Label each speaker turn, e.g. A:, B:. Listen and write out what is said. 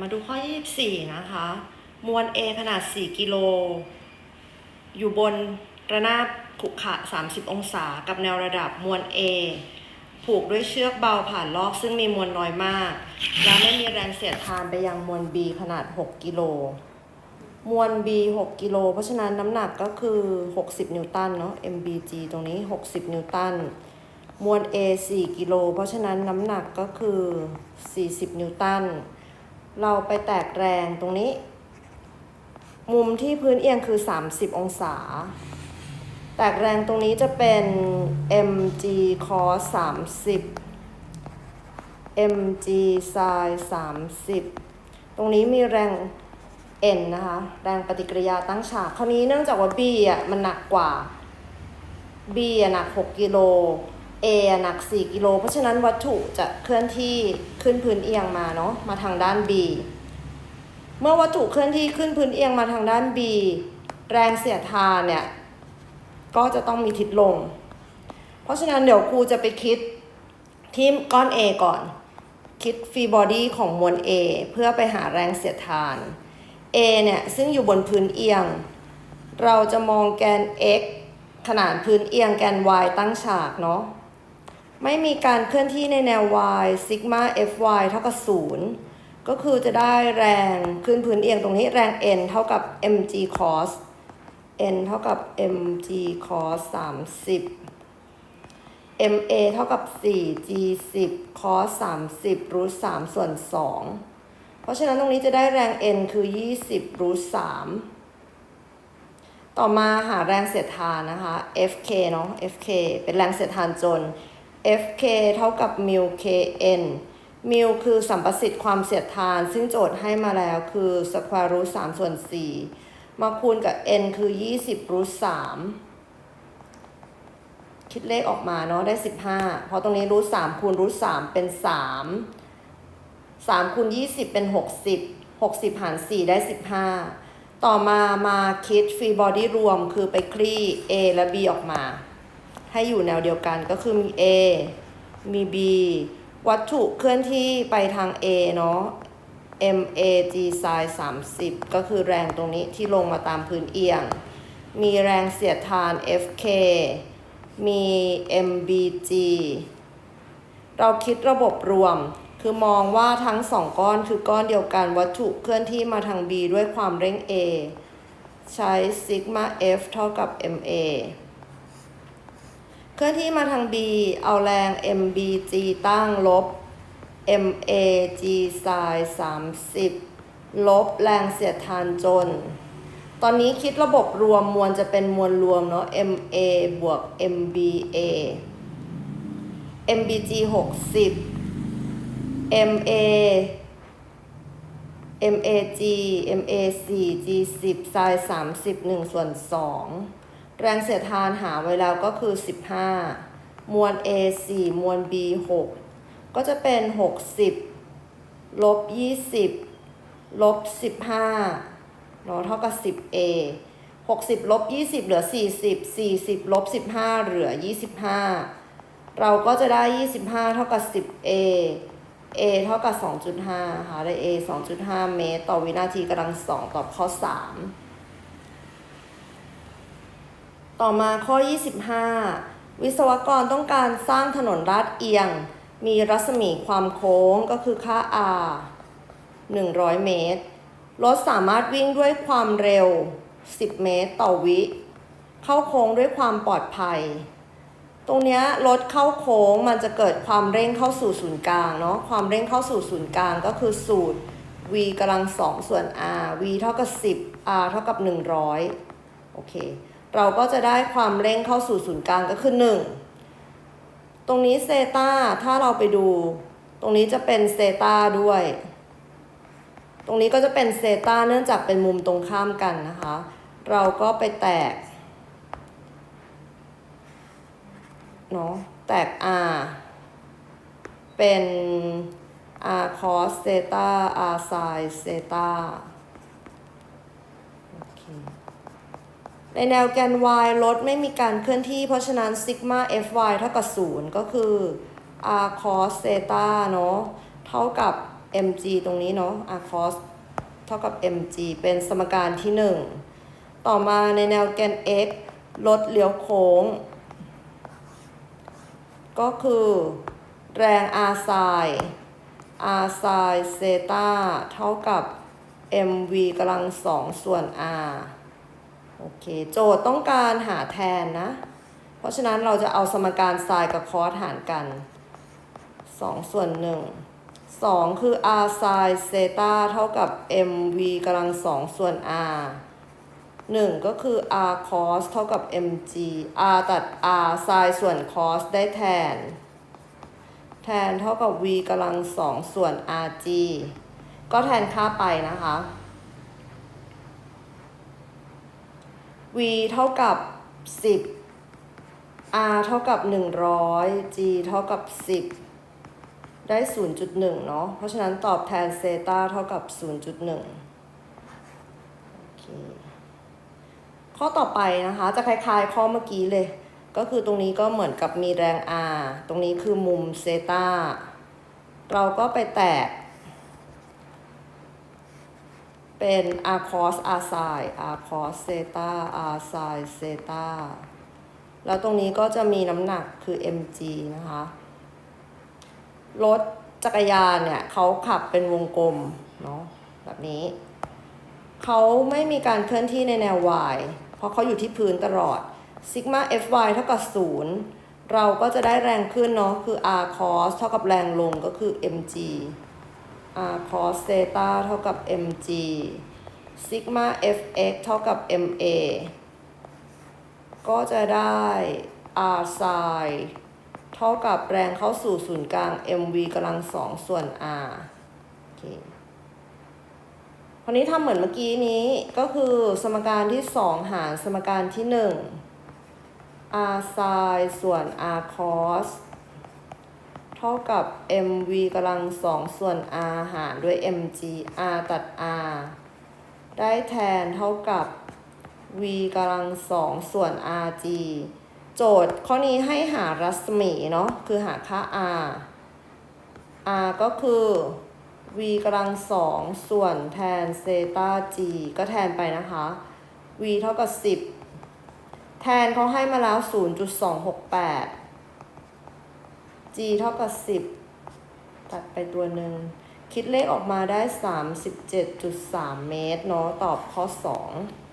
A: มาดูข้อ 24 นะคะ มวล A ขนาด 4 กิโล อยู่บนระนาบขุขะ 30 องศา กับแนวระดับมวล A ผูกด้วยเชือกเบาผ่านลอกซึ่งมีมวลน้อยมาก และไม่มีแรงเสียดทานไปยังมวล B ขนาด 6 กิโล มวล B 6 กิโล เพราะฉะนั้นน้ำหนักก็คือ 60 นิวตันเนาะ MBG ตรงนี้ 60 นิวตัน มวล A 4 กิโล เพราะฉะนั้นน้ำหนักก็คือ 40 นิวตัน เราไปแตกแรงตรงนี้ มุมที่พื้นเอียงคือ 30 องศา แตกแรงตรงนี้จะเป็น mg cos 30 mg sin 30 ตรงนี้มีแรง n นะคะ แรงปฏิกิริยาตั้งฉาก คราวนี้เนื่องจากว่า b อะมันหนักกว่า b อะหนัก 6กิโล A อะหนัก 4 กิโล เพราะฉะนั้นวัตถุจะเคลื่อนที่ขึ้นพื้นเอียงมาเนาะมาทางด้าน B เมื่อวัตถุเคลื่อนที่ขึ้นพื้นเอียงมาทางด้าน B แรงเสียดทานเนี่ย ก็จะต้องมีทิศลง เพราะฉะนั้นเดี๋ยวครูจะไปคิดที่ก้อน A ก่อน คิดฟรีบอดี้ของมวล A เพื่อไปหาแรงเสียดทาน A เนี่ยซึ่งอยู่บนพื้นเอียง เราจะมองแกน x ขนานพื้นเอียงแกน y ตั้งฉากเนาะ ไม่มีการเคลื่อนที่ในแนว y ซิกมา fy เท่ากับ 0 ก็คือจะได้แรงขึ้นพื้นเอียงตรงนี้แรง n เท่ากับ mg cos n เท่ากับ mg cos 30 ma เท่ากับ 4g 10 cos 30รูท3ส่วน 2 เพราะฉะนั้นตรงนี้จะได้แรง n คือ 20รูท3ต่อมาหาแรงเสียดทานนะคะ fk เนาะ fk เป็นแรงเสียดทานจน fk เท่ากับ mu kn มิวคือสัมประสิทธิ์ความเสียดทาน ซึ่งโจทย์ให้มาแล้วคือ square root 3ส่วน4มาคูณกับ n คือ 20 root 3คิดเลขออกมาเนาะได้ 15 เพราะตรงนี้ root 3คูณ root 3เป็น 3 3คูณ20 เป็น 60 60 หาร 4 ได้ 15 ต่อมามาคิดฟรีบอดี้รวมคือไปคลี่ A และ B ออกมา ให้อยู่แนวเดียวกันก็คือมี A มี B วัตถุเคลื่อนที่ไปทาง A เนาะ MAG sin 30 ก็คือแรงตรงนี้ที่ลงมาตามพื้นเอียง มีแรงเสียดทาน FK มี MBG เราคิดระบบรวม คือมองว่าทั้งสองก้อนคือก้อนเดียวกันวัตถุเคลื่อนที่มาทาง B ด้วยความเร่ง A ใช้ซิกมา F เท่ากับ MA เคลื่อนที่มาทาง B เอาแรง MBG ตั้งลบ MAG sin 30 ลบแรงเสียดทานจน ตอนนี้คิดระบบรวมมวลจะเป็นมวลรวมเนาะ MA บวก MBA MBG 60 MA MAG MAC G10 sin 30 1ส่วน2 แรงเสียดทานหาไว้แล้วก็คือ 15 มวล A 4 มวล B 6 ก็จะเป็น 60 ลบ 20 ลบ 15เนาเท่ากับ 10A 60 ลบ 20 เหลือ 40 40 ลบ 15 เหลือ 25 เราก็จะได้ 25 เท่ากับ 10A A เท่ากับ 2.5 ค่ะได้ A 2.5 เมตร ต่อวินาทีกำลังสองตอบข้อ 3 ต่อมาข้อ 25 วิศวกรต้องการสร้างถนนลาดเอียง มีรัศมีความโค้งก็คือค่า r 100 เมตร รถสามารถวิ่งด้วยความเร็ว 10 เมตรต่อวิ เข้าโค้งด้วยความปลอดภัย ตรงนี้รถเข้าโค้งมันจะเกิดความเร่งเข้าสู่ศูนย์กลางเนาะ ความเร่งเข้าสู่ศูนย์กลางก็คือสูตร v กำลังสองส่วน r v เท่ากับ 10 r เท่ากับ 100 โอเค เราก็จะได้ความเร่งเข้าสู่ศูนย์กลางก็คือ 1 ตรงนี้เซตาถ้าเราไปดู ตรงนี้จะเป็นเซตาด้วย ตรงนี้ก็จะเป็นเซตาเนื่องจากเป็นมุมตรงข้ามกันนะคะ เราก็ไปแตกเนาะแตก r เป็น r cos เซตา r sin เซตาโอเค ในแนวแกน y รถไม่มีการเคลื่อนที่ เพราะฉะนั้นซิกมา fy เท่ากับ 0 ก็คือ r cos เซตาเนาะเท่ากับ mg ตรงนี้เนาะ r cos เท่ากับ mg เป็นสมการที่ 1 ต่อมาในแนวแกน x ลดเลี้ยวโค้ง ก็คือ แรง r sin r sin เซตาเท่ากับ mv กำลังสองส่วน r โอเค โจทย์ต้องการหาแทนนะ เพราะฉะนั้นเราจะเอาสมการ sin กับ cos หารกัน 2 ส่วน 1 2 คือ r sin เซตาเท่ากับ mv กำลังสองส่วน r 1 ก็คือ r cos เท่ากับ mg r ตัด r sin ส่วน cos ได้แทน แทนเท่ากับ v กำลังสองส่วน rg ก็แทนค่าไปนะคะ v เท่ากับ 10 r เท่ากับ 100 g เท่ากับ 10 ได้ 0.1 เนาะ เพราะฉะนั้นตอบแทนเซตาเท่ากับ 0.1เข้อต่อไปนะคะ จะคล้ายๆข้อเมื่อกี้เลย ก็คือตรงนี้ก็เหมือนกับมีแรง r ตรงนี้คือมุมเซตาเราก็ไปแตก เป็น r cos r sin r cos เซตา r sin เซตาแล้วตรงนี้ก็จะมีน้ำหนักคือ mg นะคะ รถจักรยานเนี่ยเขาขับเป็นวงกลมเนาะแบบนี้ เขาไม่มีการเคลื่อนที่ในแนว y เพราะเขาอยู่ที่พื้นตลอดซิกมา fy เท่ากับ 0 เราก็จะได้แรงขึ้นเนาะคือ r cos เท่ากับแรงลงก็คือ mg r cos เซตาเท่ากับ mg ซิกมา fx เท่ากับ ma ก็จะได้ r sin เท่ากับแรงเข้าสู่ศูนย์กลาง mv กำลังสองส่วน r โอเคคราวนี้ทำเหมือนเมื่อกี้นี้ก็คือสมการที่ 2 หารสมการที่ 1 r sin ส่วน r cos เท่ากับ mv กำลังสองส่วน r หารด้วย mg r ตัด r ได้แทนเท่ากับ v กำลังสองส่วน rg โจทย์ข้อนี้ให้หารัศมีเนาะคือหาค่า r r ก็คือ v กำลังสองส่วนแทนเซตา g ก็แทนไปนะคะ v เท่ากับ 10 แทนเขาให้มาแล้ว 0.268 g เท่ากับ10ตัดไปตัวหนึ่ง คิดเลขออกมาได้37.3เมตรเนาะตอบข้อ2